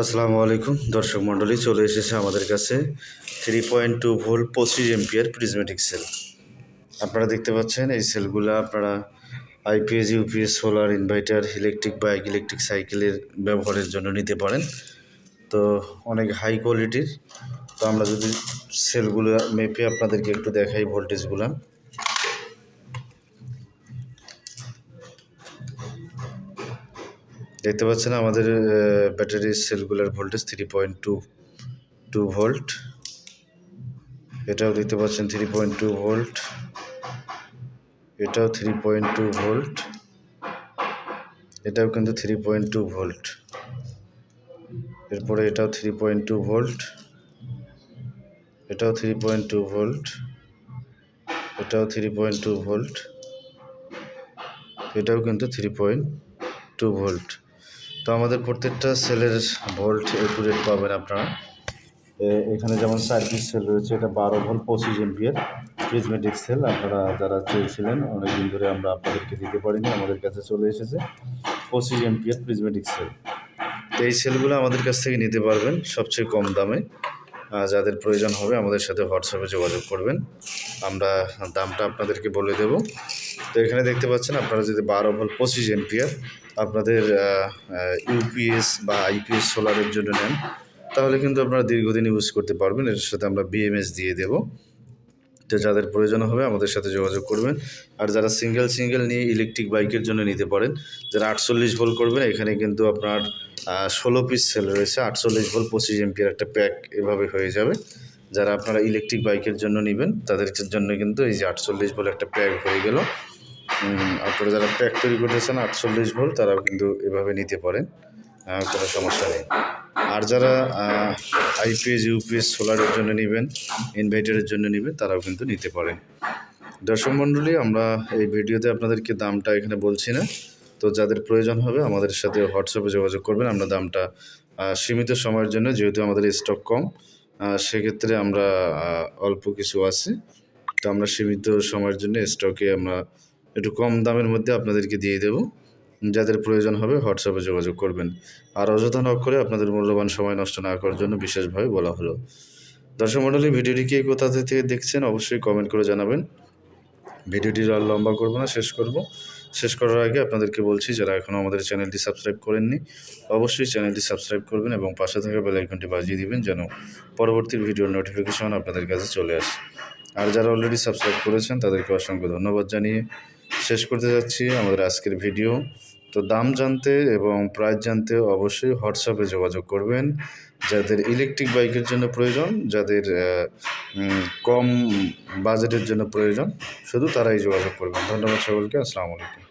আসসালামু আলাইকুম। দর্শক মণ্ডলী, চলে এসেছে আমাদের কাছে থ্রি পয়েন্ট টু ভোল্ট পঁচিশ এমপিয়ার প্রিজমেটিক সেল আপনারা দেখতে পাচ্ছেন, এই সেলগুলো আপনারা IPS UPS solar inverter electric bike electric সাইকেলের ব্যবহারের জন্য নিতে পারেন। তো অনেক হাই কোয়ালিটির তো আমরা যদি সেলগুলো মেপে আপনাদেরকে একটু দেখাই ভোল্টেজগুলো দেখতে পাচ্ছেন আমাদের ব্যাটারির সেলগুলোর voltage three point two two volt এটাও দেখতে পাচ্ছেন থ্রি পয়েন্ট টু ভোল্ট এটাও থ্রি পয়েন্ট টু ভোল্ট এটাও কিন্তু থ্রি পয়েন্ট টু ভোল্ট এরপরে এটাও থ্রি পয়েন্ট টু ভোল্ট এটাও থ্রি পয়েন্ট টু ভোল্ট এটাও থ্রি পয়েন্ট টু ভোল্ট এটাও কিন্তু থ্রি পয়েন্ট টু ভোল্ট তো আমাদের প্রত্যেকটা সেলের ভোল্ট একুরেট পাবেন আপনারা। এখানে যেমন সার্ভিস সেল রয়েছে, এটা বারো ভোল্ট পঁচিশ এমপিএর প্রিজমেটিক সেল আপনারা যারা চেয়েছিলেন, অনেকদিন ধরে আমরা আপনাদেরকে দিতে পারিনি, আমাদের কাছে চলে এসেছে পঁচিশ এমপিএর প্রিজমেটিক সেল তো এই সেলগুলো আমাদের কাছ থেকে নিতে পারবেন সবচেয়ে কম দামে। যাদের প্রয়োজন হবে আমাদের সাথে হোয়াটসঅ্যাপে যোগাযোগ করবেন। আমরা দামটা আপনাদেরকে বলে দেব। তো এখানে দেখতে পাচ্ছেন আপনারা যদি বারো ভোল্ট পঁচিশ এমপিয়ার আপনাদের ইউপিএস বা আইপিএস সোলারের জন্য নেন, তাহলে কিন্তু আপনারা দীর্ঘদিন ইউজ করতে পারবেন। এর সাথে আমরা বিএমএস দিয়ে দেব। তো যাদের প্রয়োজন হবে আমাদের সাথে যোগাযোগ করবেন। আর যারা সিঙ্গেল সিঙ্গেল নিয়ে ইলেকট্রিক বাইকের জন্য নিতে পারেন, যারা আটচল্লিশ ভোল্ট করবেন, এখানে কিন্তু আপনার ষোলো পিস সেল রয়েছে। আটচল্লিশ ভোল্ট পঁচিশ এমপিয়ার একটা প্যাক এভাবে হয়ে যাবে। যারা আপনারা ইলেকট্রিক বাইকের জন্য নেবেন, তাদের জন্য কিন্তু এই যে আটচল্লিশ ভোল্ট একটা প্যাক হয়ে গেল। আপনারা যারা প্যাক তৈরি করতেছেন আটচল্লিশ ভোল্ট তারাও কিন্তু এভাবে নিতে পারেন কোনো সমস্যা নেই। আর যারা আইপিএস ইউপিএস সোলারের জন্য নেবেন ইনভার্টারের জন্য নেবেন, তারাও কিন্তু নিতে পারেন। দর্শক মণ্ডলী আমরা এই ভিডিওতে আপনাদেরকে দামটা এখানে বলছি না। তো যাদের প্রয়োজন হবে, আমাদের সাথে হোয়াটসঅ্যাপে যোগাযোগ করবেন। আমরা দামটা সীমিত সময়ের জন্য, যেহেতু আমাদের স্টক কম সেক্ষেত্রে আমরা অল্প কিছু আছে। তো আমরা সীমিত সময়ের জন্য স্টকে আমরা একটু কম দামের মধ্যে আপনাদেরকে দিয়ে দেব। যাদের প্রয়োজন হবে হোয়াটসঅ্যাপে যোগাযোগ করবেন। আর অযথা নক করে আপনাদের মূল্যবান সময় নষ্ট না করার জন্য বিশেষভাবে বলা হলো। দর্শক মণ্ডলী, ভিডিওটি কে কোথা থেকে দেখছেন অবশ্যই কমেন্ট করে জানাবেন। ভিডিওটি আর লম্বা করব না, শেষ করব। শেষ করার আগে আপনাদেরকে বলছি, যারা এখনও আমাদের চ্যানেলটি সাবস্ক্রাইব করেননি, অবশ্যই চ্যানেলটি সাবস্ক্রাইব করবেন এবং পাশে থাকা বেল আইকনটি বাজিয়ে দিবেন যেন পরবর্তী ভিডিওর নোটিফিকেশন আপনাদের কাছে চলে আসে। আর যারা অলরেডি সাবস্ক্রাইব করেছেন, তাদেরকে অসংখ্য ধন্যবাদ জানিয়ে শেষ করতে যাচ্ছি আমাদের আজকের ভিডিও। তো দাম জানতে এবং প্রাইস জানতে অবশ্যই হোয়াটসঅ্যাপে যোগাযোগ করবেন। যাদের ইলেকট্রিক বাইকের জন্য প্রয়োজন, যাদের কম বাজেটের জন্য প্রয়োজন, শুধু তারাই যোগাযোগ করবেন। ধন্যবাদ সকলকে, আসসালামু আলাইকুম।